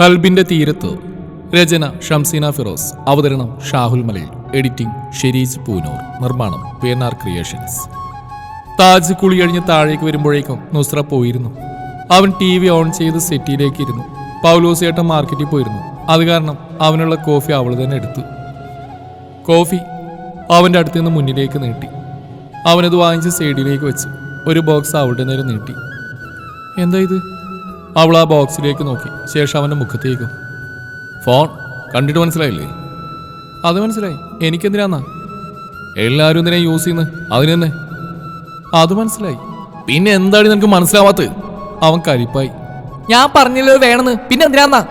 കൽബിന്റെ തീരത്ത് രചന ഷംസീന ഫിറോസ് അവതരണം ഷാഹുൽ മലയിൽ എഡിറ്റിംഗ് ഷെരീജ് പൂനൂർ നിർമ്മാണം P N R creations. Taj കുളി കഴിഞ്ഞ് താഴേക്ക് വരുമ്പോഴേക്കും നുസ്ര പോയിരുന്നു. അവൻ ടി വി ഓൺ ചെയ്ത് സെറ്റിയിലേക്ക് ഇരുന്നു. പൗലോസ് ഏട്ടൻ മാർക്കറ്റിൽ പോയിരുന്നു. അത് കാരണം അവനുള്ള കോഫി അവൾ തന്നെ എടുത്തു. കോഫി അവന്റെ അടുത്ത് നിന്ന് മുന്നിലേക്ക് നീട്ടി. അവനത് വാങ്ങിച്ച് സൈഡിലേക്ക് വെച്ച് ഒരു ബോക്സ് അവളുടെ നേരെ നീട്ടി. എന്താ ഇത്? അവൾ ആ ബോക്സിലേക്ക് നോക്കി. ശേഷം അവന്റെ മുഖത്തേക്കും. ഫോൺ. കണ്ടിട്ട് മനസ്സിലായില്ലേ? അത് മനസ്സിലായി. എനിക്കെന്തിനാന്നാ? എല്ലാവരും എന്തിനാ യൂസ് ചെയ്യുന്നത് അതിന് തന്നെ അത് മനസ്സിലായി. പിന്നെ എന്താണ് നിനക്ക് മനസ്സിലാവാത്തത്? അവൻ കരിപ്പായി ഞാൻ പറഞ്ഞല്ലോ വേണമെന്ന്? പിന്നെ എന്തിനാന്നാ?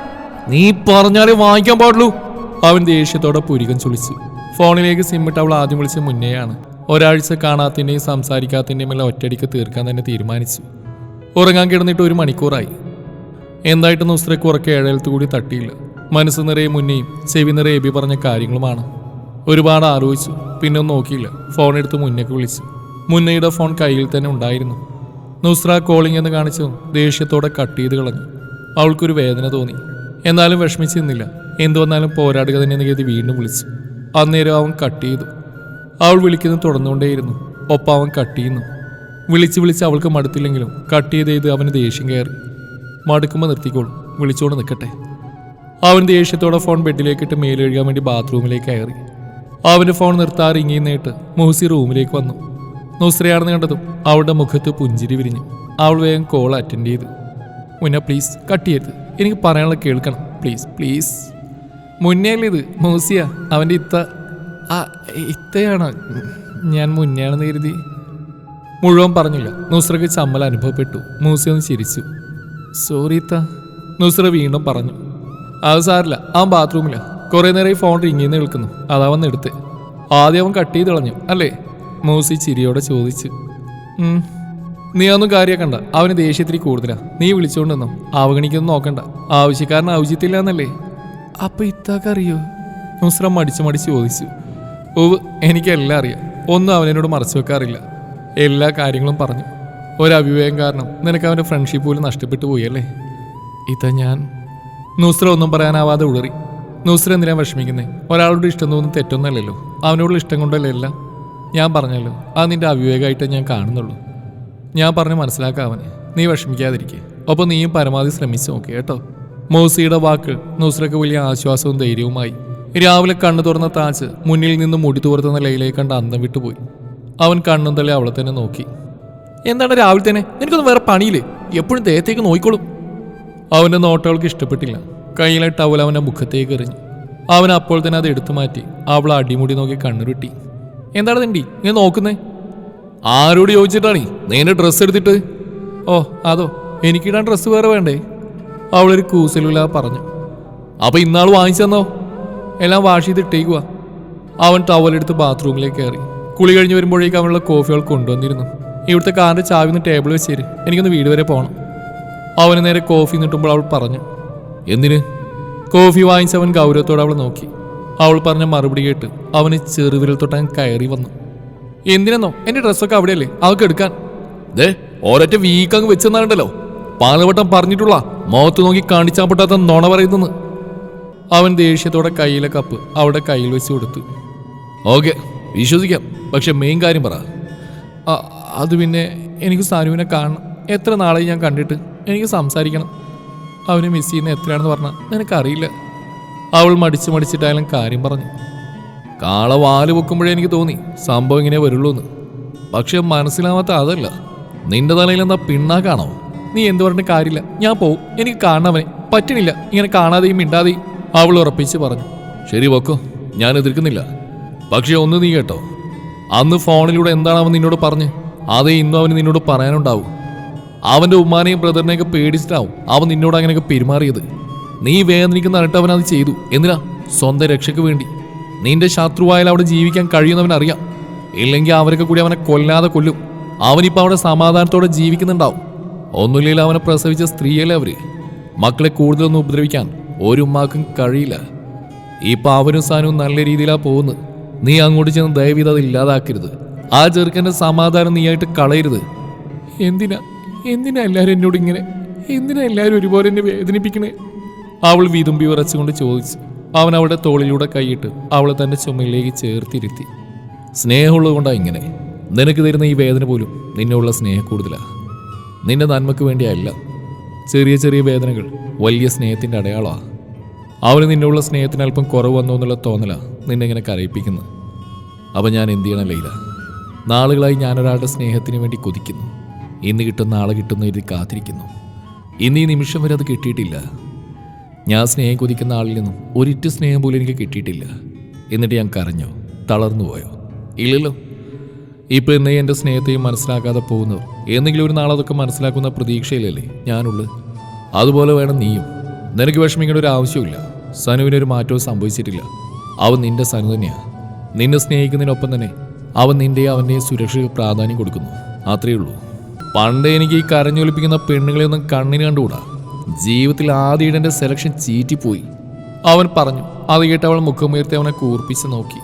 നീ പറഞ്ഞാലേ വാങ്ങിക്കാൻ പാടുള്ളൂ. അവൻ ദേഷ്യത്തോടെ പുരികം ചുളിച്ചു. ഫോണിലേക്ക് സിമ്മിട്ട് അവൾ ആദ്യം വിളിച്ച മുന്നേയാണ്. ഒരാഴ്ച കാണാത്തിന്റെയും സംസാരിക്കാത്തിന്റെയും എല്ലാം ഒറ്റയടിക്ക് തീർക്കാൻ തന്നെ തീരുമാനിച്ചു. ഉറങ്ങാൻ കിടന്നിട്ട് ഒരു മണിക്കൂറായി. എന്തായിട്ട് നുസ്രയ്ക്ക് ഉറക്കെ ഏഴലത്ത് കൂടി തട്ടിയില്ല. മനസ്സ് നിറയെ മുന്നേയും ചെവി നിറയെ എബി പറഞ്ഞ കാര്യങ്ങളുമാണ്. ഒരുപാട് ആലോചിച്ചു പിന്നെ ഒന്നും നോക്കിയില്ല. ഫോൺ എടുത്ത് മുന്നേക്ക് വിളിച്ചു. മുന്നയുടെ ഫോൺ കയ്യിൽ തന്നെ ഉണ്ടായിരുന്നു. നുസ്ര കോളിംഗ് എന്ന് കാണിച്ചു ദേഷ്യത്തോടെ കട്ട് ചെയ്ത് കളഞ്ഞു. അവൾക്കൊരു വേദന തോന്നി. എന്നാലും വിഷമിച്ചിരുന്നില്ല എന്തു വന്നാലും പോരാടുക തന്നെ കരുതി വീണ്ടും വിളിച്ചു. അന്നേരം അവൻ കട്ട് ചെയ്തു. അവൾ വിളിക്കുന്നത് തുടർന്നുകൊണ്ടേയിരുന്നു. ഒപ്പം അവൻ കട്ട് ചെയ്യുന്നു. വിളിച്ച് വിളിച്ച് അവൾക്ക് മടുത്തില്ലെങ്കിലും കട്ട് ചെയ്ത് ചെയ്ത് അവന് ദേഷ്യം കയറി. മടുക്കുമ്പോൾ നിർത്തിക്കോളും. വിളിച്ചുകൊണ്ട് നിൽക്കട്ടെ അവൻ ദേഷ്യത്തോടെ ഫോൺ ബെഡിലേക്കിട്ട് മേലെഴുകാൻ വേണ്ടി ബാത്റൂമിലേക്ക് കയറി. അവന്റെ ഫോൺ നിർത്താതെ ഇങ്ങിന്നേട്ട് മുഹസി റൂമിലേക്ക് വന്നു. നുസ്രയാണെന്ന് കണ്ടതും അവളുടെ മുഖത്ത് പുഞ്ചിരി വിരിഞ്ഞു. അവൾ വേഗം കോൾ അറ്റൻഡ് ചെയ്തു. മുന്ന പ്ലീസ് കട്ട് ചെയ്യരുത്. എനിക്ക് പറയാനുള്ള കേൾക്കണം. പ്ലീസ് പ്ലീസ് മുന്നേ അല്ലേ ഇത് മൂസിയ? അവന്റെ ഇത്ത ആ ഇത്തയാണ്? ഞാൻ മുന്നെയാണെന്ന് കരുതി. മുഴുവൻ പറഞ്ഞില്ല. നുസ്രയ്ക്ക് ചമ്മൽ അനുഭവപ്പെട്ടു. മൂസി ഒന്ന് ചിരിച്ചു. സോറി ഇത്ത നുസ്ര വീണ്ടും പറഞ്ഞു. അത് സാറില്ല അവൻ ബാത്റൂമില്ല കുറേ നേരം ഈ ഫോൺ റിങ്ങിന്ന് നിൽക്കുന്നു അതാ വന്ന് എടുത്ത്. ആദ്യം അവൻ കട്ട് ചെയ്ത് കളഞ്ഞു അല്ലേ? മൂസി ചിരിയോടെ ചോദിച്ചു. നീ ഒന്നും കാര്യമാക്കണ്ട അവന് ദേഷ്യത്തിരി കൂടുതലാ. നീ വിളിച്ചോണ്ട് നിന്നോ അവഗണിക്കൊന്നും നോക്കണ്ട. ആവശ്യക്കാരൻ ഔചിത്തില്ല എന്നല്ലേ അപ്പൊ ഇത്താക്കറിയോ നുസ്ര മടിച്ചു മടിച്ച് ചോദിച്ചു. ഓവ് എനിക്കെല്ലാം അറിയാം. ഒന്നും അവനോട് മറച്ചു വെക്കാറില്ല. എല്ലാ കാര്യങ്ങളും പറഞ്ഞു. ഒരവിവേകം കാരണം നിനക്ക് അവന്റെ ഫ്രണ്ട്ഷിപ്പ് പോലും നഷ്ടപ്പെട്ടു പോയി അല്ലേ? ഇതാ ഞാൻ. നുസ്ര ഒന്നും പറയാനാവാതെ ഉളറി. നുസ്ര എന്തിനാ വിഷമിക്കുന്നേ? ഒരാളോട് ഇഷ്ടം തോന്നുന്ന തെറ്റൊന്നല്ലല്ലോ. അവനോടുള്ള ഇഷ്ടം കൊണ്ടല്ലേ എല്ലാം ഞാൻ പറഞ്ഞല്ലോ അത് നിന്റെ അവിവേകമായിട്ടേ ഞാൻ കാണുന്നുള്ളൂ. ഞാൻ പറഞ്ഞ് മനസ്സിലാക്കാം അവനെ. നീ വിഷമിക്കാതിരിക്കെ. അപ്പോൾ നീയും പരമാവധി ശ്രമിച്ചു നോക്കി കേട്ടോ. മോസിയുടെ വാക്ക് നുസ്രക്ക് വലിയ ആശ്വാസവും ധൈര്യവുമായി. രാവിലെ കണ്ണു തുറന്ന താച്ച് മുന്നിൽ നിന്ന് മുടി തുറത്തുന്ന ലൈലയെ കണ്ട് അന്തം വിട്ടുപോയി. അവൻ കണ്ണും തള്ളി അവളെ തന്നെ നോക്കി. എന്താണ് രാവിലെ തന്നെ എനിക്കൊന്നും വേറെ പണിയില്ലേ? എപ്പോഴും ദേഹത്തേക്ക് നോക്കിക്കോളും അവന്റെ നോട്ടവൾക്ക് ഇഷ്ടപ്പെട്ടില്ല. കയ്യിലെ ടവൽ അവന്റെ മുഖത്തേക്ക് എറിഞ്ഞു. അവൻ അപ്പോൾ തന്നെ അത് എടുത്തു മാറ്റി. അവൾ അടിമുടി നോക്കി കണ്ണുരുട്ടി. എന്താണ് തണ്ടി നീ നോക്കുന്നേ? ആരോട് ചോദിച്ചിട്ടാണീ നീ എന്റെ ഡ്രസ്സ് എടുത്തിട്ട്? ഓ അതോ? എനിക്കിടാൻ ഡ്രസ്സ് വേറെ വേണ്ടേ? അവളൊരു കൂസലില്ലാതെ പറഞ്ഞു. അപ്പൊ ഇന്നാൾ വാങ്ങിച്ചു തന്നോ? എല്ലാം വാഷ് ചെയ്ത് ഇട്ടേക്കുക അവൻ ടവലെടുത്ത് ബാത്റൂമിലേക്ക് കയറി. കുളി കഴിഞ്ഞ് വരുമ്പോഴേക്കും അവനുള്ള കോഫി അവൾ കൊണ്ടുവന്നിരുന്നു. ഇവിടുത്തെ കാറിന്റെ ചാവി നിന്ന് ടേബിൾ വെച്ചേര്. എനിക്കൊന്ന് വീട് വരെ പോകണം അവന് നേരെ കോഫി നിട്ടുമ്പോൾ അവൾ പറഞ്ഞു എന്തിന്? കോഫി വാങ്ങിച്ച് അവൻ ഗൗരവത്തോടെ അവൾ നോക്കി. അവൾ പറഞ്ഞ മറുപടി കേട്ട് അവന് ചെറുവിരൽ തൊട്ടാൻ കയറി വന്നു. എന്തിനെന്നോ? എന്റെ ഡ്രസ്സൊക്കെ അവിടെയല്ലേ? അവൾക്ക് എടുക്കാൻ. ദേ ഒരൊറ്റ വീക്ക് അങ്ങ് വെച്ചെന്നാണ്ടല്ലോ പാലവട്ടം പറഞ്ഞിട്ടുള്ള മുഖത്ത് നോക്കി കാണിച്ചാൽ പറ്റാത്ത നോണ പറയുന്നെന്ന് അവൻ ദേഷ്യത്തോടെ കയ്യിലെ കപ്പ് അവിടെ കയ്യിൽ വെച്ച് കൊടുത്തു. ഓക്കെ വിശ്വസിക്കാം. പക്ഷെ മെയിൻ കാര്യം പറ. അത് പിന്നെ എനിക്ക് സാനുവിനെ കാണണം. എത്ര നാളായി ഞാൻ കണ്ടിട്ട് എനിക്ക് സംസാരിക്കണം. അവനെ മിസ് ചെയ്യുന്ന എത്രയാണെന്ന് പറഞ്ഞാൽ നിനക്കറിയില്ല. അവൾ മടിച്ച് മടിച്ചിട്ടായാലും കാര്യം പറഞ്ഞു. കാള വാൽ പൊക്കുമ്പോഴേ എനിക്ക് തോന്നി സംഭവം ഇങ്ങനെ വരുള്ളൂ എന്ന് പക്ഷെ മനസ്സിലാവാത്ത അതല്ല. നിന്റെ തലയിൽ എന്താ പിണ്ണാക്കാണോ നീ എന്ത് പറഞ്ഞിട്ട് കാര്യമില്ല. ഞാൻ പോവും. എനിക്ക് കാണണവനെ. പറ്റണില്ല. ഇങ്ങനെ കാണാതെയും മിണ്ടാതെയും അവൾ ഉറപ്പിച്ച് പറഞ്ഞു. ശരി പൊക്കോ. ഞാൻ എതിർക്കുന്നില്ല. പക്ഷെ ഒന്ന് നീ കേട്ടോ. അന്ന് ഫോണിലൂടെ എന്താണ് അവൻ നിന്നോട് പറഞ്ഞ്? അതേ ഇന്നും അവന് നിന്നോട് പറയാനുണ്ടാവും. അവന്റെ ഉമ്മാനെയും ബ്രദറിനെയൊക്കെ പേടിച്ചിട്ടാവും അവൻ നിന്നോട് അങ്ങനെയൊക്കെ പെരുമാറിയത്. നീ വേദനിക്കുന്ന അറിട്ട് അവൻ അത് ചെയ്തു. എന്തിനാ? സ്വന്തം രക്ഷയ്ക്ക് വേണ്ടി. നിന്റെ ശത്രുവായാലും അവിടെ ജീവിക്കാൻ കഴിയുന്നവൻ അറിയാം. ഇല്ലെങ്കിൽ അവരൊക്കെ കൂടി അവനെ കൊല്ലാതെ കൊല്ലും. അവനിപ്പോൾ അവിടെ സമാധാനത്തോടെ ജീവിക്കുന്നുണ്ടാവും. ഒന്നുമില്ലെങ്കിൽ അവനെ പ്രസവിച്ച സ്ത്രീയല്ലേ അവർ? മക്കളെ കൂടുതലൊന്നും ഉപദ്രവിക്കാൻ ഒരു ഉമ്മാക്കും കഴിയില്ല. ഇപ്പൊ അവനും സാനും നല്ല രീതിയിലാ പോകുന്നത്. നീ അങ്ങോട്ട് ചെന്ന് ദയവീത് അത് ഇല്ലാതാക്കരുത്. ആ ചെറുക്കന്റെ സമാധാനം നീയായിട്ട് കളയരുത്. എന്തിനാ? എന്തിനാ എല്ലാരും എന്നോട് ഇങ്ങനെ? എന്തിനാ എല്ലാരും ഒരുപോലെ എന്നെ വേദനിപ്പിക്കണേ? അവൾ വിതുമ്പി വിറച്ചുകൊണ്ട് ചോദിച്ചു. അവൻ അവളുടെ തോളിലൂടെ കൈയിട്ട് അവളെ തന്റെ ചുമയിലേക്ക് ചേർത്തിരുത്തി. സ്നേഹമുള്ളതുകൊണ്ടാ ഇങ്ങനെ. നിനക്ക് തരുന്ന ഈ വേദന പോലും നിന്നുള്ള സ്നേഹം കൂടുതലാ. നിന്റെ നന്മയ്ക്ക് വേണ്ടിയല്ല. ചെറിയ ചെറിയ വേദനകൾ വലിയ സ്നേഹത്തിന്റെ അടയാളമാ അവന് നിന്നുള്ള സ്നേഹത്തിന് അല്പം കുറവ് വന്നു എന്നുള്ള തോന്നലാ നിന്നെ ഇങ്ങനെ കരയിപ്പിക്കുന്നത്. അപ്പം ഞാൻ എന്ത് ചെയ്യണം ലൈല? നാളുകളായി ഞാനൊരാളുടെ സ്നേഹത്തിന് വേണ്ടി കൊതിക്കുന്നു. ഇന്ന് കിട്ടുന്ന ആളെ കിട്ടുന്ന എഴുതി കാത്തിരിക്കുന്നു. ഇന്ന് ഈ നിമിഷം വരെ അത് കിട്ടിയിട്ടില്ല. ഞാൻ സ്നേഹം കൊതിക്കുന്ന ആളിൽ നിന്നും ഒരിറ്റ് സ്നേഹം പോലും എനിക്ക് കിട്ടിയിട്ടില്ല. എന്നിട്ട് ഞാൻ കരഞ്ഞോ തളർന്നു പോയോ? ഇല്ലല്ലോ. ഇപ്പൊ ഇന്നേ എന്റെ സ്നേഹത്തെയും മനസ്സിലാക്കാതെ പോകുന്നവർ എന്തെങ്കിലും ഒരു നാളതൊക്കെ മനസ്സിലാക്കുന്ന പ്രതീക്ഷയിലല്ലേ ഞാനുള്ളത്? അതുപോലെ വേണം നീയും. നിനക്ക് വിഷമിക്കേണ്ട ഒരു ആവശ്യമില്ല സനുവിനൊരു മാറ്റവും സംഭവിച്ചിട്ടില്ല. അവൻ നിന്റെ സനു തന്നെയാണ് നിന്നെ സ്നേഹിക്കുന്നതിനൊപ്പം തന്നെ അവൻ നിന്റെ അവന്റെ സുരക്ഷയ്ക്ക് പ്രാധാന്യം കൊടുക്കുന്നു. അത്രയേ ഉള്ളൂ. പണ്ട് എനിക്ക് ഈ കരഞ്ഞൊലിപ്പിക്കുന്ന പെണ്ണുങ്ങളെയൊന്നും കണ്ണിന് കണ്ടുകൂടാ. ജീവിതത്തിൽ ആദ്യ എന്റെ സെലക്ഷൻ ചീറ്റിപ്പോയി. അവൻ പറഞ്ഞു അത് കേട്ട് അവൾ മുഖമുയർത്തി അവനെ കൂർപ്പിച്ച് നോക്കി.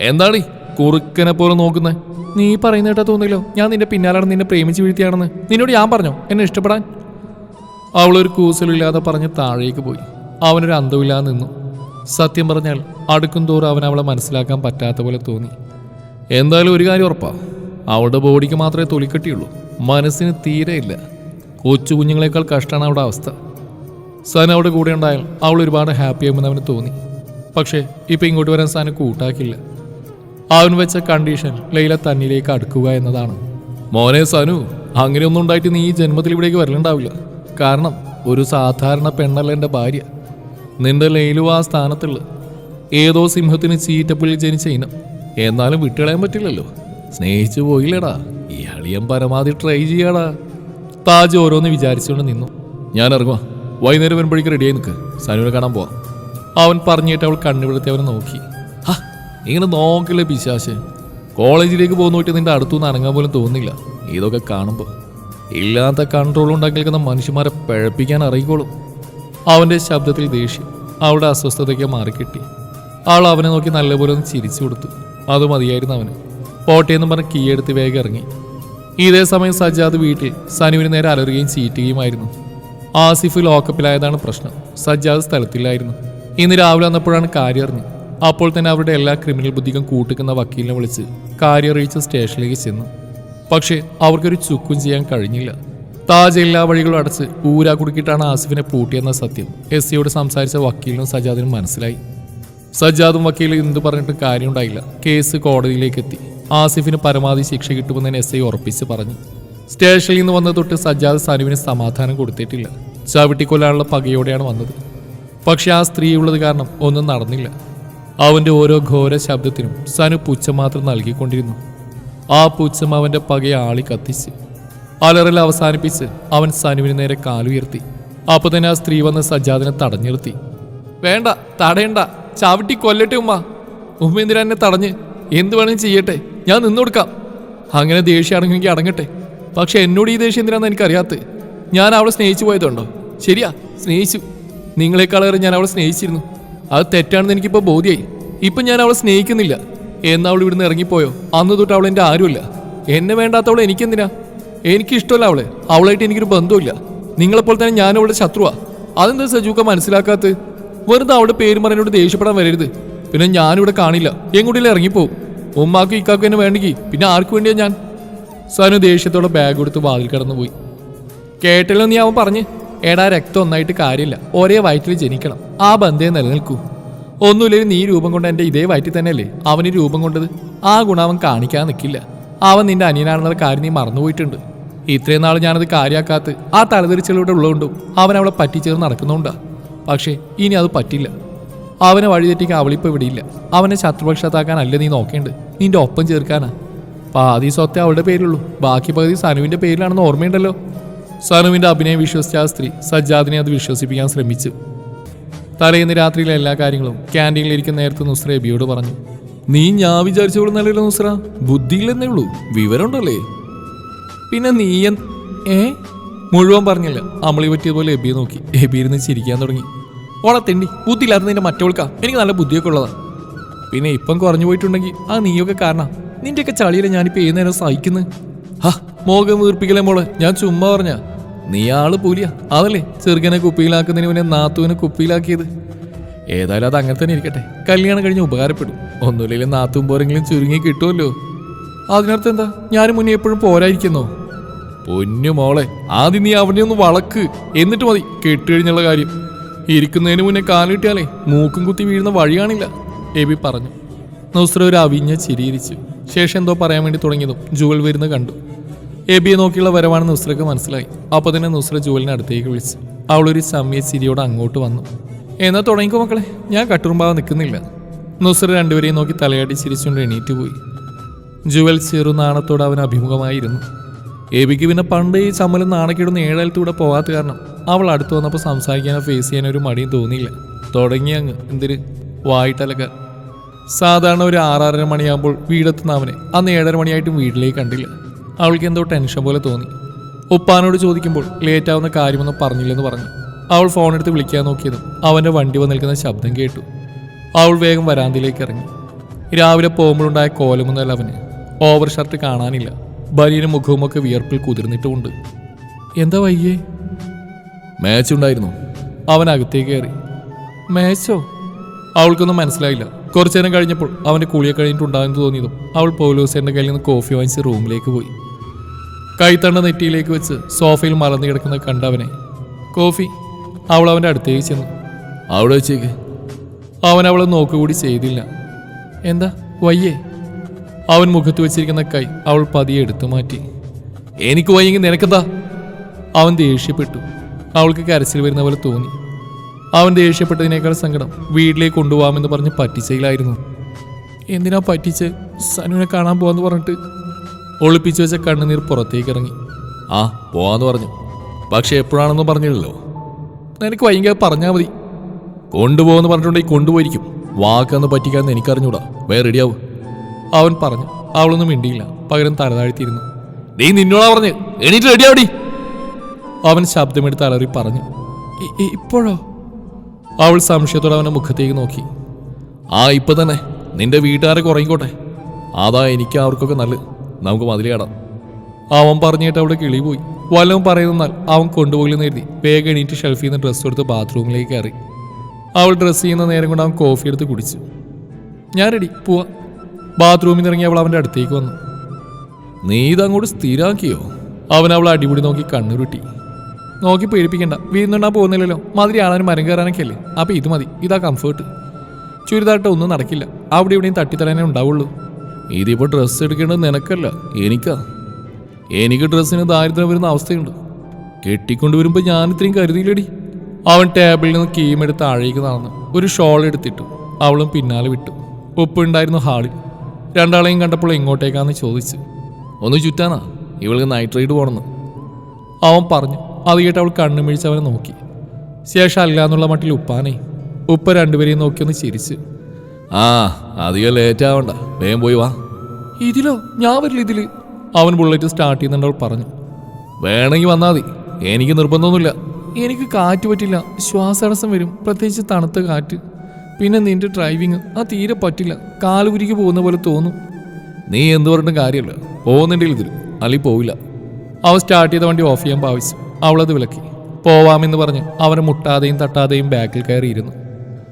എന്താണ് കുറുക്കനെ പോലെ നോക്കുന്നേ? നീ പറയുന്ന കേട്ടാ തോന്നില്ലോ ഞാൻ നിന്റെ പിന്നാലാണ് നിന്നെ പ്രേമിച്ച് വീഴ്ത്തിയാണെന്ന്. നിന്നോട് ഞാൻ പറഞ്ഞോ എന്നെ ഇഷ്ടപ്പെടാൻ? അവളൊരു കൂസലില്ലാതെ പറഞ്ഞ് താഴേക്ക് പോയി. അവനൊരു അന്തമില്ലാതെ നിന്നു. സത്യം പറഞ്ഞാൽ അടുക്കും തോറും അവൻ അവളെ മനസ്സിലാക്കാൻ പറ്റാത്ത പോലെ തോന്നി. എന്തായാലും ഒരു കാര്യം ഉറപ്പാ. അവളുടെ ബോഡിക്ക് മാത്രമേ തൊലിക്കെട്ടിയുള്ളൂ. മനസ്സിന് തീരെ ഇല്ല. കൊച്ചു കുഞ്ഞുങ്ങളെക്കാൾ കഷ്ടമാണ് അവിടെ അവസ്ഥ. സാൻ അവിടെ കൂടെ ഉണ്ടായാൽ അവൾ ഒരുപാട് ഹാപ്പി ആകുമെന്ന് അവന് തോന്നി. പക്ഷേ ഇപ്പം ഇങ്ങോട്ട് വരാൻ സന കൂട്ടാക്കില്ല അവൻ വെച്ച കണ്ടീഷൻ ലൈല തന്നിലേക്ക് അടുക്കുക എന്നതാണ്. മോനെ സനു അങ്ങനെയൊന്നും ഉണ്ടായിട്ട് നീ ഈ ജന്മത്തിൽ ഇവിടേക്ക് വരലുണ്ടാവില്ല. കാരണം ഒരു സാധാരണ പെണ്ണല്ല എന്റെ ഭാര്യ. നിന്റെ ലൈലു ആ സ്ഥാനത്തുള്ള. ഏതോ സിംഹത്തിന് ചീറ്റപ്പുള്ളിൽ ജനിച്ച ഇനം. എന്നാലും വിട്ടുകളയാൻ പറ്റില്ലല്ലോ. സ്നേഹിച്ചു പോയില്ലേടാ. ഈ അളിയൻ പരമാവധി ട്രൈ ചെയ്യാടാ. താജ് ഓരോന്ന് വിചാരിച്ചുകൊണ്ട് നിന്നു. ഞാൻ ഇറങ്ങുക വൈകുന്നേരം വരുമ്പോഴേക്ക് റെഡിയായി നിൽക്ക് സനുവിനെ കാണാൻ പോവാം. അവൻ പറഞ്ഞിട്ട് അവൾ കണ്ണുപിടുത്തി അവനെ നോക്കി. ഹാ ഇങ്ങനെ നോക്കില്ലേ പിശാശ്? കോളേജിലേക്ക് പോകുന്നോട്ട് നിന്റെ അടുത്തുനിന്ന് അനങ്ങാൻ പോലും തോന്നില്ല ഇതൊക്കെ കാണുമ്പോൾ ഇല്ലാത്ത കൺട്രോൾ ഉണ്ടാക്കി നിൽക്കുന്ന മനുഷ്യന്മാരെ പഴപ്പിക്കാൻ അറിയിക്കോളും. അവന്റെ ശബ്ദത്തിൽ ദേഷ്യം അവളുടെ അസ്വസ്ഥതയ്ക്ക് മാറിക്കിട്ടി. അവൾ അവനെ നോക്കി നല്ലപോലെ ഒന്ന് ചിരിച്ചു കൊടുത്തു. അത് മതിയായിരുന്നു അവന്. പോട്ടേന്ന് പറഞ്ഞ് കീ വേഗം ഇറങ്ങി. ഇതേ സമയം സജ്ജാദ് വീട്ടിൽ സനുവിന് നേരെ അലറുകയും ചീറ്റുകയുമായിരുന്നു. ആസിഫ് ലോക്കപ്പിലായതാണ് പ്രശ്നം. സജ്ജാദ് സ്ഥലത്തില്ലായിരുന്നു. ഇന്ന് രാവിലെ വന്നപ്പോഴാണ് കാര്യം അറിഞ്ഞു അപ്പോൾ തന്നെ അവരുടെ എല്ലാ ക്രിമിനൽ ബുദ്ധിക്കും കൂട്ടിക്കുന്ന വക്കീലിനെ വിളിച്ച് കാര്യം സ്റ്റേഷനിലേക്ക് ചെന്നു. പക്ഷേ അവർക്കൊരു ചുക്കും ചെയ്യാൻ കഴിഞ്ഞില്ല. താജ് എല്ലാ വഴികളും അടച്ച് ഊരാ കുടുക്കിയിട്ടാണ് ആസിഫിനെ പൂട്ടിയെന്ന സത്യം എസ് സിയോട് സംസാരിച്ച വക്കീലിനും സജാദിനും മനസ്സിലായി. സജ്ജാദും വക്കീലും എന്ത് പറഞ്ഞിട്ട് കാര്യമുണ്ടായില്ല. കേസ് കോടതിയിലേക്ക് എത്തി ആസിഫിന് പരമാവധി ശിക്ഷ കിട്ടുമെന്ന് എസ് ഐ ഉറപ്പിച്ച് പറഞ്ഞു. സ്റ്റേഷനിൽ നിന്ന് വന്ന തൊട്ട് സജ്ജാദ് സനുവിന് സമാധാനം കൊടുത്തിട്ടില്ല. ചവിട്ടിക്കൊല്ലാനുള്ള പകയോടെയാണ് വന്നത്. പക്ഷെ ആ സ്ത്രീ ഉള്ളത് കാരണം ഒന്നും നടന്നില്ല. അവന്റെ ഓരോ ഘോര ശബ്ദത്തിനും സനു പുച്ഛം മാത്രം നൽകിക്കൊണ്ടിരുന്നു. ആ പുച്ഛം അവന്റെ പകയെ ആളി കത്തിച്ച് അലറൽ അവസാനിപ്പിച്ച് അവൻ സനുവിന് നേരെ കാലുയർത്തി. അപ്പൊ തന്നെ ആ സ്ത്രീ വന്ന് സജ്ജാദിനെ തടഞ്ഞു നിർത്തി വേണ്ട തടയണ്ട. ചവിട്ടി കൊല്ലട്ടെ ഉമ്മ. ഉമ്മ എന്നെ തടഞ്ഞ് എന്ത് വേണമെങ്കിലും ചെയ്യട്ടെ. ഞാൻ നിന്നു കൊടുക്കാം. അങ്ങനെ ദേഷ്യം അടങ്ങുമെങ്കിൽ അടങ്ങട്ടെ. പക്ഷെ എന്നോട് ഈ ദേഷ്യം എന്തിനാന്ന് എനിക്കറിയാത്ത. ഞാൻ അവളെ സ്നേഹിച്ചു പോയതുണ്ടോ? ശരിയാ സ്നേഹിച്ചു. നിങ്ങളെക്കാളേറെ ഞാൻ അവളെ സ്നേഹിച്ചിരുന്നു. അത് തെറ്റാണെന്ന് എനിക്കിപ്പോൾ ബോധ്യായി. ഇപ്പം ഞാൻ അവളെ സ്നേഹിക്കുന്നില്ല. എന്ന് അവൾ ഇവിടുന്ന് ഇറങ്ങിപ്പോയോ? അന്ന് തൊട്ട് അവൾ എന്റെ ആരുമില്ല. എന്നെ വേണ്ടാത്തവൾ എനിക്കെന്തിനാ? എനിക്കിഷ്ടമല്ല അവളെ. അവളായിട്ട് എനിക്കൊരു ബന്ധമില്ല നിങ്ങളെപ്പോലെ തന്നെ ഞാൻ അവളുടെ ശത്രുവാ. അതെന്താ സജൂക്ക മനസ്സിലാക്കാത്ത? വെറുതെ അവിടെ പേര് പറഞ്ഞോട് ദേഷ്യപ്പെടാൻ വരരുത്. പിന്നെ ഞാനിവിടെ കാണില്ല. എങ്ങോട്ടില്ല ഇറങ്ങിപ്പോവും ഉമ്മാക്കും ഇക്കാക്കും എന്നെ വേണ്ടെങ്കിൽ പിന്നെ ആർക്ക് വേണ്ടിയാ ഞാൻ? സനു ദേഷ്യത്തോടെ ബാഗ് കൊടുത്ത് വാതിൽ കടന്നു പോയി കേട്ടല്ലോ നീ അവൻ പറഞ്ഞ്? എടാ രക്തം ഒന്നായിട്ട് കാര്യമില്ല. ഒരേ വയറ്റിൽ ജനിക്കണം. ആ ബന്ധയെ നിലനിൽക്കൂ. ഒന്നുമില്ലെങ്കിൽ നീ രൂപം കൊണ്ട് എന്റെ ഇതേ വയറ്റിൽ തന്നെയല്ലേ? അവന് രൂപം കൊണ്ടത്? ആ ഗുണം അവൻ കാണിക്കാൻ നിൽക്കില്ല അവൻ നിന്റെ അനിയനാണെന്നുള്ള കാര്യം നീ മറന്നുപോയിട്ടുണ്ട്. ഇത്രയും നാൾ ഞാനത് കാര്യമാക്കാത്ത ആ തലതിരിച്ചിലൂടെ ഉള്ളതുകൊണ്ടും അവൻ അവളെ പറ്റിച്ചേർന്ന് നടക്കുന്നുണ്ടാ. പക്ഷേ ഇനി അത് പറ്റില്ല. അവനെ വഴിതെറ്റിക്കാൻ അവളിപ്പോൾ ഇവിടെയില്ല. അവനെ ശത്രുപക്ഷത്താക്കാനല്ല നീ നോക്കേണ്ടത്. നിന്റെ ഒപ്പം ചേർക്കാനാ. പാതി സ്വത്തെ അവളുടെ പേരുള്ളൂ ബാക്കി പകുതി സനുവിന്റെ പേരിലാണെന്ന് ഓർമ്മയുണ്ടല്ലോ. സനുവിന്റെ അഭിനയം വിശ്വസിച്ച ആ സ്ത്രീ സജ്ജാദിനെ അത് വിശ്വസിപ്പിക്കാൻ ശ്രമിച്ചു. തലേന്ന് രാത്രിയിലെ എല്ലാ കാര്യങ്ങളും ക്യാന്റീനിൽ ഇരിക്കുന്ന നേരത്തെ നുസ്ര എബിയോട് പറഞ്ഞു. നീ ഞാൻ വിചാരിച്ചോളൂ നല്ലല്ലോ നുസ്ര? ബുദ്ധിയില്ലെന്നേ ഉള്ളൂ. വിവരമുണ്ടല്ലേ? പിന്നെ നീ ഏ? മുഴുവൻ പറഞ്ഞില്ല. അമളി പറ്റിയതുപോലെ എബിയെ നോക്കി. എബി ഇരുന്ന് ചിരിക്കാൻ തുടങ്ങി. ഓളെ തെണ്ടി ബുദ്ധിയില്ലാത്ത നിന്റെ മറ്റവൾക്കാ. എനിക്ക് നല്ല ബുദ്ധിയൊക്കെ ഉള്ളതാ. പിന്നെ ഇപ്പം കുറഞ്ഞു പോയിട്ടുണ്ടെങ്കിൽ ആ നീയൊക്കെ കാരണം. നിന്റെയൊക്കെ ചളിയിലെ ഞാനിപ്പോൾ ഏത് നേരം സഹിക്കുന്നത് ഹാ മോകം വീർപ്പിക്കലേ മോളെ? ഞാൻ ചുമ്മാ പറഞ്ഞ. നീ ആൾ പൂലിയ. അതല്ലേ ചെറുക്കനെ കുപ്പിയിലാക്കുന്നതിന് മുന്നേ നാത്തുവിനെ കുപ്പിയിലാക്കിയത്? ഏതായാലും അത് അങ്ങനെ തന്നെ ഇരിക്കട്ടെ. കല്യാണം കഴിഞ്ഞ് ഉപകാരപ്പെടും. ഒന്നുമില്ലെങ്കിലും നാത്തും പോരെങ്കിലും ചുരുങ്ങി കിട്ടുമല്ലോ. അതിനർത്ഥം എന്താ? ഞാൻ മുന്നേ എപ്പോഴും പോരായിരിക്കുന്നോ? പൊന്നു മോളെ ആദ്യം നീ അവനെ ഒന്ന് വളക്ക്. എന്നിട്ട് മതി. കെട്ടുകഴിഞ്ഞുള്ള കാര്യം. ഇരിക്കുന്നതിന് മുന്നേ കാലിട്ടിയാലേ മൂക്കും കുത്തി വീഴുന്ന വഴിയാണില്ല എബി പറഞ്ഞു. നൗസ്ര ഒരു അവിഞ്ഞ ചിരിയിരിച്ചു ശേഷം എന്തോ പറയാൻ വേണ്ടി തുടങ്ങിയതും ജുവൽ വരുന്ന കണ്ടു. എബിയെ നോക്കിയുള്ള വരവാണ് നുസ്രക്ക് മനസ്സിലായി. അപ്പോൾ തന്നെ നുസ്ര ജുവലിനെ അടുത്തേക്ക് വിളിച്ചു. അവളൊരു സമയ ചിരിയോടെ അങ്ങോട്ട് വന്നു. എന്നാൽ തുടങ്ങിക്കോ മക്കളെ ഞാൻ കട്ടുറുമ്പാവാൻ നിൽക്കുന്നില്ല. നുസ്ര രണ്ടുപേരെയും നോക്കി തലയാട്ടി ചിരിച്ചുകൊണ്ട് എണീറ്റ് പോയി. ജുവൽ ചെറുനാണത്തോടെ അവൻ അഭിമുഖമായിരുന്നു. എബിക്ക് പിന്നെ പണ്ട് ഈ ചമ്മലും നാണക്കേടുന്ന ഏഴാലത്തൂടെ പോകാത്ത കാരണം അവൾ അടുത്ത് വന്നപ്പോൾ സംസാരിക്കാനോ ഫേസ് ചെയ്യാനോ ഒരു മടിയും തോന്നിയില്ല. തുടങ്ങി അങ്ങ്. എന്തിന്? വായിട്ടലക്കാൻ സാധാരണ ഒരു ആറാറര മണിയാകുമ്പോൾ വീടെത്തുന്ന അവനെ അന്ന് ഏഴര മണിയായിട്ടും വീട്ടിലേക്ക് കണ്ടില്ല. അവൾക്ക് എന്തോ ടെൻഷൻ പോലെ തോന്നി. ഉപ്പാനോട് ചോദിക്കുമ്പോൾ ലേറ്റ് ആവുന്ന കാര്യമൊന്നും പറഞ്ഞില്ലെന്ന് പറഞ്ഞു. അവൾ ഫോൺ എടുത്ത് വിളിക്കാൻ നോക്കിയതും അവന്റെ വണ്ടി വന്ന് നിൽക്കുന്ന ശബ്ദം കേട്ടു. അവൾ വേഗം വരാന്തിലേക്ക് ഇറങ്ങി. രാവിലെ പോകുമ്പോഴുണ്ടായ കോലമൊന്നല്ല അവന്. ഓവർ ഷർട്ട് കാണാനില്ല. ബനിയനും മുഖവുമൊക്കെ വിയർപ്പിൽ കുതിർന്നിട്ടുമുണ്ട്. എന്താ വയ്യേ മാച്ച് ഉണ്ടായിരുന്നു. അവൻ അകത്തേക്ക് കയറി. മാച്ചോ അവൾക്കൊന്നും മനസ്സിലായില്ല. കുറച്ചു നേരം കഴിഞ്ഞപ്പോൾ അവന്റെ കുളിയെ കഴിഞ്ഞിട്ടുണ്ടാകുന്നു തോന്നിയതും അവൾ പോലീസേന്റെ കയ്യിൽ നിന്ന് കോഫി വാങ്ങിച്ച് റൂമിലേക്ക് പോയി. കൈത്തണ്ട നെറ്റിയിലേക്ക് വെച്ച് സോഫയിൽ മറന്നു കിടക്കുന്ന കണ്ടവനെ കോഫി അവൾ അവന്റെ അടുത്തേക്ക് ചെന്നു. അവിടെ വെച്ചേക്ക്. അവൻ അവളെ നോക്കുകൂടി ചെയ്തില്ല. എന്താ? വയ്യേ അവൻ മുഖത്ത് വെച്ചിരിക്കുന്ന കൈ അവൾ പതിയെ എടുത്തു മാറ്റി. എനിക്ക് വയ്യെങ്കിൽ നിനക്കെന്താ? അവൻ ദേഷ്യപ്പെട്ടു. അവൾക്ക് കരച്ചിൽ വരുന്ന പോലെ തോന്നി. അവൻ ദേഷ്യപ്പെട്ടതിനേക്കാൾ സങ്കടം വീട്ടിലേക്ക് കൊണ്ടുപോകാമെന്ന് പറഞ്ഞ് പറ്റിച്ചയിലായിരുന്നു. എന്തിനാ പറ്റിച്ച്? സനുവിനെ കാണാൻ പോവാന്ന് പറഞ്ഞിട്ട്. ഒളിപ്പിച്ചു വെച്ച കണ്ണുനീർ പുറത്തേക്ക് ഇറങ്ങി. ആ പോവാന്ന് പറഞ്ഞു. പക്ഷെ എപ്പോഴാണെന്ന് പറഞ്ഞില്ലല്ലോ. നിനക്ക് വൈകിയ പറഞ്ഞാൽ മതി. കൊണ്ടുപോകുമെന്ന് പറഞ്ഞിട്ടുണ്ടെങ്കിൽ കൊണ്ടുപോയിരിക്കും. വാക്കെന്ന് പറ്റിക്കാന്ന് എനിക്കറിഞ്ഞൂടാ. വേറെ റെഡിയാവും അവൻ പറഞ്ഞു അവളൊന്നും മിണ്ടിയില്ല പകരം തലതാഴ്ത്തിയിരുന്നു. നീ നിന്നോളാ പറഞ്ഞ് എണീറ്റ് റെഡിയാവടി അവൻ ശബ്ദമെടുത്ത് അലറി പറഞ്ഞു "ഇ- ഇ- ഇപ്പോഴോ? അവൾ സംശയത്തോടെ അവനെ മുഖത്തേക്ക് നോക്കി. ആ ഇപ്പൊ തന്നെ നിന്റെ വീട്ടുകാരൊക്കെ ഉറങ്ങിക്കോട്ടെ അതാ എനിക്ക് അവർക്കൊക്കെ നല്ലത്. നമുക്ക് മതിലേടാം അവൻ പറഞ്ഞിട്ട് അവിടെ കിളി പോയി. വല്ലതും പറയുന്നാൽ അവൻ കൊണ്ടുപോകില്ലെന്ന് എഴുതി വേഗം എണീറ്റ് ഷെൽഫിൽ നിന്ന് ഡ്രസ്സ് എടുത്ത് ബാത്റൂമിലേക്ക് കയറി. അവൾ ഡ്രസ്സ് ചെയ്യുന്ന നേരം കൊണ്ട് അവൻ കോഫി എടുത്ത് കുടിച്ചു. ഞാൻ റെഡി പോവാ. ബാത്റൂമിൽ നിന്ന് അവൾ അവന്റെ അടുത്തേക്ക് വന്നു. നീ ഇതങ്ങോട്ട് സ്ഥിരാക്കിയോ? അവൻ അവൾ അടിപൊളി നോക്കി കണ്ണുരുട്ടി. നോക്കി പേടിപ്പിക്കണ്ട. വീഴുന്നുണ്ടാ പോകുന്നില്ലല്ലോ. മാതിരി ആളാനും മരം കയറാനൊക്കെ അല്ലേ? അപ്പം ഇത് മതി. ഇതാ കംഫേർട്ട് ചുരിദാറിട്ട് ഒന്നും നടക്കില്ല. അവിടെ ഇവിടെയും തട്ടിത്തരാനേ ഉണ്ടാവുള്ളൂ. ഇതിപ്പോൾ ഡ്രസ്സ് എടുക്കേണ്ടത് നിനക്കല്ല എനിക്കാ. എനിക്ക് ഡ്രസ്സിന് ദാരിദ്ര്യം വരുന്ന അവസ്ഥയുണ്ട്. കെട്ടിക്കൊണ്ട് വരുമ്പോൾ ഞാൻ ഇത്രയും കരുതിയില്ലടി. അവൻ ടേബിളിൽ നിന്ന് കീമെടുത്ത് താഴേക്ക് നടന്നു ഒരു ഷോൾ എടുത്തിട്ടു. അവളും പിന്നാലെ വിട്ടു. ഉപ്പുണ്ടായിരുന്നു ഹാളിൽ. രണ്ടാളെയും കണ്ടപ്പോൾ എങ്ങോട്ടേക്കാന്ന് ചോദിച്ചു. ഒന്ന് ചുറ്റാനാ? ഇവൾക്ക് നൈറ്റ് റൈഡ് പോണെന്ന്. അവൻ പറഞ്ഞു. അത് കേട്ട് അവൾ കണ്ണുമിഴിച്ച് അവനെ നോക്കി. ശേഷം അല്ല എന്നുള്ള മട്ടിൽ ഉപ്പാനെ. ഉപ്പ രണ്ടുപേരെയും നോക്കി ഒന്ന് ചിരിച്ചു. ആ അധികം ലേറ്റ് ആവണ്ട. വേഗം പോയി വാ. ഇതിലോ? ഞാൻ വരില്ല ഇതിൽ. അവൻ ബുള്ളറ്റ് സ്റ്റാർട്ട് ചെയ്യുന്നുണ്ട് അവൾ പറഞ്ഞു. വേണമെങ്കിൽ വന്നാൽ മതി. എനിക്ക് നിർബന്ധമൊന്നുമില്ല. എനിക്ക് കാറ്റ് പറ്റില്ല. ശ്വാസതടസ്സം വരും. പ്രത്യേകിച്ച് തണുത്ത കാറ്റ്. പിന്നെ നിന്റെ ഡ്രൈവിങ് ആ തീരെ പറ്റില്ല. കാലുകുരിക്ക് പോകുന്ന പോലെ തോന്നും. നീ എന്ത് പറഞ്ഞിട്ടും കാര്യമില്ല. പോകുന്നുണ്ടെങ്കിൽ ഇതിൽ അല്ലെങ്കിൽ പോവില്ല. അവൻ സ്റ്റാർട്ട് ചെയ്ത വണ്ടി ഓഫ് ചെയ്യാൻ ഭാവിച്ചു. അവളത് വിലക്കി. പോവാമെന്ന് പറഞ്ഞ് അവനെ മുട്ടാതെയും തട്ടാതെയും ബാക്കിൽ കയറിയിരുന്നു.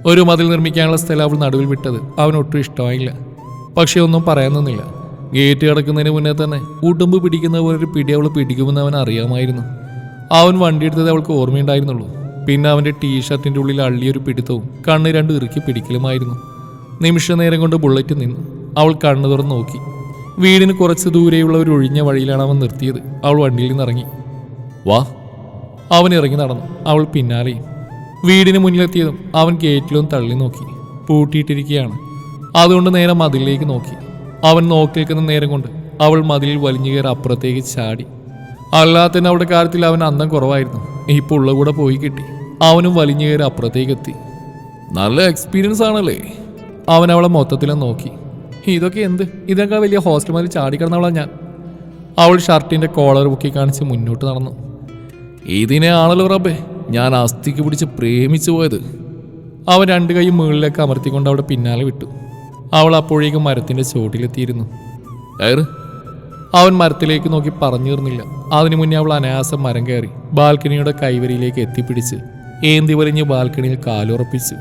ഒരു മതിൽ നിർമ്മിക്കാനുള്ള സ്ഥലം അവൾ നടുവിൽ വിട്ടത്. അവനൊട്ടും ഇഷ്ടമായില്ല. പക്ഷെ ഒന്നും പറയാനൊന്നില്ല ഗേറ്റ് കിടക്കുന്നതിന് മുന്നേ തന്നെ ഉടുമ്പ് പിടിക്കുന്ന പോലെ ഒരു പിടി അവൾ പിടിക്കുമെന്ന് അവൻ അറിയാമായിരുന്നു. അവൻ വണ്ടി എടുത്തത് അവൾക്ക് ഓർമ്മയുണ്ടായിരുന്നുള്ളൂ. പിന്നെ അവന്റെ ടീഷർട്ടിന്റെ ഉള്ളിൽ അള്ളിയൊരു പിടുത്തവും കണ്ണ് രണ്ട് ഇറുക്കി പിടിക്കലുമായിരുന്നു. നിമിഷ നേരം കൊണ്ട് ബുള്ളറ്റ് നിന്നു. അവൾ കണ്ണു തുറന്ന് നോക്കി. വീടിന് കുറച്ച് ദൂരെയുള്ള ഒരു ഒഴിഞ്ഞ വഴിയിലാണ് അവൻ നിർത്തിയത്. അവൾ വണ്ടിയിൽ നിന്ന് ഇറങ്ങി വാ. അവൻ ഇറങ്ങി നടന്നു. അവൾ പിന്നാലെയും വീടിന് മുന്നിലെത്തിയതും അവൻ ഗേറ്റിലും തള്ളി നോക്കി. പൂട്ടിയിട്ടിരിക്കുകയാണ്. അതുകൊണ്ട് നേരം മതിലിലേക്ക് നോക്കി. അവൻ നോക്കി നിൽക്കുന്ന നേരം കൊണ്ട് അവൾ മതിലിൽ വലിഞ്ഞു കയറി അപ്പുറത്തേക്ക് ചാടി. അല്ലാതെ തന്നെ അവളുടെ കാര്യത്തിൽ അവൻ അന്തം കുറവായിരുന്നു. ഈ പുള്ള കൂടെ പോയി കിട്ടി. അവനും വലിഞ്ഞു കയറി അപ്പുറത്തേക്ക് എത്തി. നല്ല എക്സ്പീരിയൻസ് ആണല്ലേ? അവൻ അവളെ മൊത്തത്തിലും നോക്കി. ഇതൊക്കെ എന്ത്? ഇതിനേക്കാൾ വലിയ ഹോസ്റ്റൽ മാതിരി ചാടിക്കിടന്നവളാ ഞാൻ. അവൾ ഷർട്ടിന്റെ കോളർ പൊക്കി കാണിച്ച് മുന്നോട്ട് നടന്നു. ഇതിനെ ആണല്ലോ റബ്ബേ ഞാൻ അസ്ഥിക്ക് പിടിച്ച് പ്രേമിച്ചു പോയത്. അവൻ രണ്ട് കൈ മുകളിലേക്ക് അമർത്തിക്കൊണ്ട് അവിടെ പിന്നാലെ വിട്ടു. അവൾ അപ്പോഴേക്കും മരത്തിന്റെ ചോട്ടിലെത്തിയിരുന്നു കയറ് അവൻ മരത്തിലേക്ക് നോക്കി പറഞ്ഞു തീർന്നില്ല അതിനു മുന്നേ അവൾ അനായാസം മരം കയറി ബാൽക്കണിയുടെ കൈവരിയിലേക്ക് എത്തിപ്പിടിച്ച് ഏന്തി വരഞ്ഞ് ബാൽക്കണിയിൽ കാലുറപ്പിച്ചു.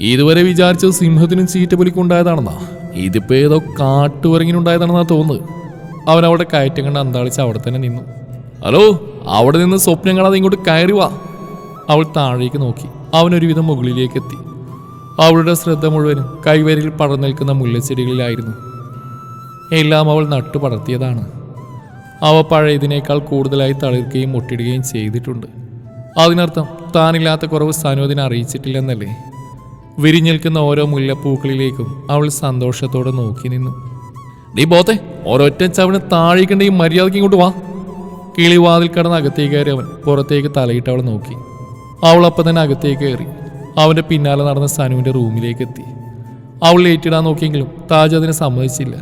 ഇതുവരെ വിചാരിച്ചത് സിംഹത്തിനും ചീറ്റപ്പൊലിക്കും ഉണ്ടായതാണെന്നാ ഇതിപ്പോ ഏതോ കാട്ടുവരങ്ങിനുണ്ടായതാണെന്നാ തോന്നുന്നത്. അവൻ അവിടെ കയറ്റം കണ്ട് അന്താളിച്ച് അവിടെ തന്നെ നിന്നു. ഹലോ അവിടെ നിന്ന് സ്വപ്നം കാണാതെ ഇങ്ങോട്ട് കയറി വാ. അവൾ താഴേക്ക് നോക്കി. അവനൊരുവിധം മുകളിലേക്ക് എത്തി. അവളുടെ ശ്രദ്ധ മുഴുവനും കൈവരിയിൽ പടർന്നു നിൽക്കുന്ന മുല്ലച്ചെടികളിലായിരുന്നു. എല്ലാം അവൾ നട്ടു പടർത്തിയതാണ്. അവ പഴയതിനേക്കാൾ കൂടുതലായി തളിർക്കുകയും മുട്ടിടുകയും ചെയ്തിട്ടുണ്ട്. അതിനർത്ഥം താനില്ലാത്ത കുറവ് സനോദിനെ അറിയിച്ചിട്ടില്ലെന്നല്ലേ? വിരിഞ്ഞിൽക്കുന്ന ഓരോ മുല്ലപ്പൂക്കളിലേക്കും അവൾ സന്തോഷത്തോടെ നോക്കി നിന്നു. നീ പോത്തെ ഒരൊറ്റ ചവിന് ഈ മര്യാദയ്ക്ക് ഇങ്ങോട്ട് വാ. കിളിവാതിൽ കടന്ന് അകത്തേക്ക് കയറി അവൻ പുറത്തേക്ക് തലയിട്ട് അവൾ നോക്കി. അവൾ തന്നെ അകത്തേക്ക് കയറി. അവന്റെ പിന്നാലെ നടന്ന സനുവിന്റെ റൂമിലേക്ക് എത്തി. അവൾ ഏറ്റിടാൻ നോക്കിയെങ്കിലും താജ് അതിനെ സമ്മതിച്ചില്ല.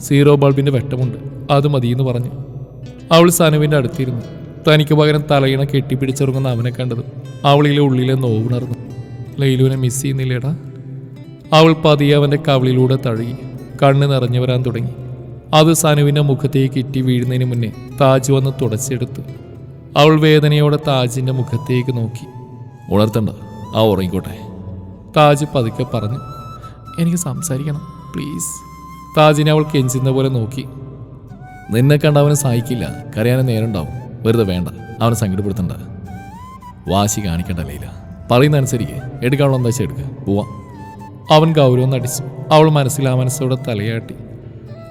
സീറോ ബൾബിന്റെ വെട്ടമുണ്ട്. അത് മതിയെന്ന് പറഞ്ഞു. അവൾ സനുവിന്റെ അടുത്തിരുന്നു. തനിക്ക് പകരം തലയിണ കെട്ടിപ്പിടിച്ചിറങ്ങുന്ന അവനെ കണ്ടത് അവളിലെ ഉള്ളിലെ നോവുണർന്നു. ലൈലുവിനെ മിസ് ചെയ്യുന്നില്ലേടാ? അവൾ പതിയെ അവന്റെ കവിളിലൂടെ തഴുകി കണ്ണ് നിറഞ്ഞു വരാൻ തുടങ്ങി. അത് സനുവിന്റെ മുഖത്തേക്ക് ഇറ്റി വീഴുന്നതിന് മുന്നേ താജ് വന്ന് തുടച്ചെടുത്തു. അവൾ വേദനയോടെ താജിന്റെ മുഖത്തേക്ക് നോക്കി. ഉണർത്തണ്ട ആ ഉറങ്ങിക്കോട്ടെ. താജ് പതുക്കെ പറഞ്ഞു എനിക്ക് സംസാരിക്കണം പ്ലീസ് താജിനെ അവൾ കെഞ്ചുന്ന പോലെ നോക്കി. നിന്നെ കണ്ട അവന് സഹിക്കില്ല കരയാനും നേരണ്ടാവും വെറുതെ വേണ്ട. അവനെ സങ്കടപ്പെടുത്തണ്ട. വാശി കാണിക്കണ്ട ലീല. പറയുന്ന അനുസരിക്ക് എടുക്കാനുള്ള എന്താ വെച്ചാൽ എടുക്കുക പോവാം. അവൻ ഗൗരവം നടിച്ചു. അവൾ മനസ്സിൽ ആ മനസ്സോടെ തലയാട്ടി.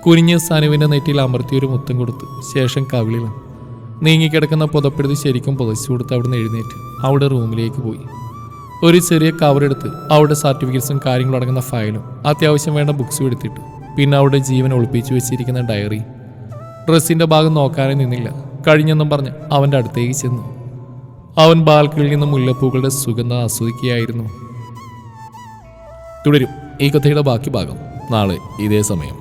കുനിഞ്ഞ് സനുവിന്റെ നെറ്റിയിൽ അമർത്തി ഒരു മുത്തം കൊടുത്തു. ശേഷം കവിളിലും നീങ്ങിക്കിടക്കുന്ന പുതപ്പെടുത്തി ശരിക്കും പുതച്ചു കൊടുത്ത് അവിടുന്ന് എഴുന്നേറ്റ് അവിടെ റൂമിലേക്ക് പോയി. ഒരു ചെറിയ കവറെടുത്ത് അവിടെ സർട്ടിഫിക്കറ്റ്സും കാര്യങ്ങളും അടങ്ങുന്ന ഫയലും അത്യാവശ്യം വേണ്ട ബുക്സും എടുത്തിട്ടു. പിന്നെ അവിടെ ജീവൻ ഒളിപ്പിച്ചു വെച്ചിരിക്കുന്ന ഡയറി. ഡ്രസ്സിന്റെ ഭാഗം നോക്കാനേ നിന്നില്ല. കഴിഞ്ഞെന്നും പറഞ്ഞ് അവന്റെ അടുത്തേക്ക് ചെന്നു. അവൻ ബാൽക്കണിയിൽ നിന്ന് മുല്ലപ്പൂക്കളുടെ സുഗന്ധം ആസ്വദിക്കുകയായിരുന്നു. തുടരും ഈ കഥയുടെ ബാക്കി ഭാഗം നാളെ ഇതേ സമയം.